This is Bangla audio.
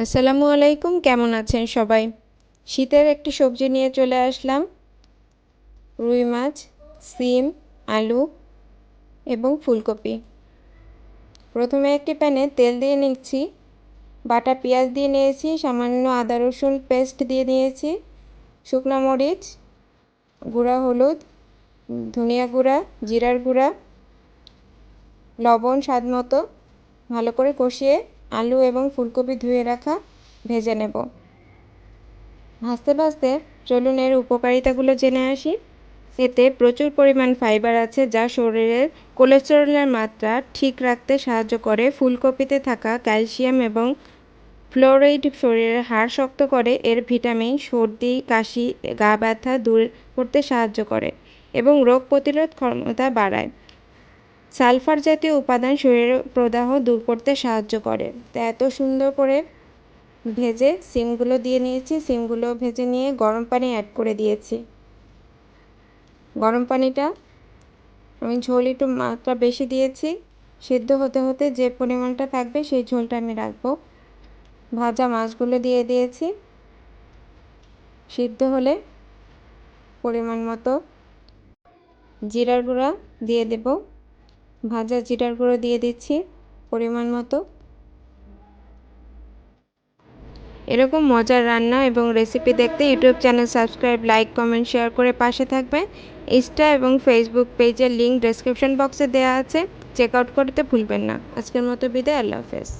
আসসালামু আলাইকুম, কেমন আছেন সবাই? শীতের একটি সবজি নিয়ে চলে আসলাম। রুই মাছ, সিম, আলু এবং ফুলকপি। প্রথমে একটি প্যানে তেল দিয়ে নিচ্ছি, বাটা পেঁয়াজ দিয়ে নিয়েছি, সামান্য আদা রসুন পেস্ট দিয়ে নিয়েছি, শুকনো মরিচ, গুঁড়া হলুদ, ধনিয়া গুঁড়া, জিরার গুঁড়া, লবণ স্বাদ মতো ভালো করে কষিয়ে আলু এবং ফুলকপি ধুয়ে রাখা, ভেজে নেব। ভাজতে ভাজতে চলুন এর উপকারিতাগুলো জেনে আসি। এতে প্রচুর পরিমাণ ফাইবার আছে যা শরীরের কোলেস্টেরলের মাত্রা ঠিক রাখতে সাহায্য করে, ফুলকপিতে থাকা ক্যালসিয়াম এবং ফ্লোরাইড শরীরের হাড় শক্ত করে, এর ভিটামিন, সর্দি, কাশি, গা ব্যথা দূর করতে সাহায্য করে এবং রোগ প্রতিরোধ ক্ষমতা বাড়ায়। সালফার জাতীয় উপাদান শরীরের প্রদাহ দূর করতে সাহায্য করে। তা এত সুন্দর করে ভেজে সিমগুলো দিয়ে নিয়েছি। সিমগুলো ভেজে নিয়ে গরম পানি অ্যাড করে দিয়েছি। গরম পানিটা আমি ঝোল একটু মাত্রা বেশি দিয়েছি। সিদ্ধ হতে হতে যে পরিমাণটা থাকবে সেই ঝোলটা আমি রাখব। ভাজা মাছগুলো দিয়ে দিয়েছি। সিদ্ধ হলে পরিমাণ মতো জিরার গুঁড়া দিয়ে দেব। ভাজা জিরার গুঁড়ো দিয়ে দিচ্ছি পরিমাণ মতো। এরকম মজার রান্না এবং রেসিপি দেখতে YouTube channel subscribe like comment share করে পাশে থাকবেন। ইনস্টা এবং ফেসবুক পেজের লিঙ্ক ডেসক্রিপশন বক্সে দেওয়া আছে। চেক আউট করতে ভুলবেন না। আজকের মতো বিদায়, আল্লাহ হাফেজ।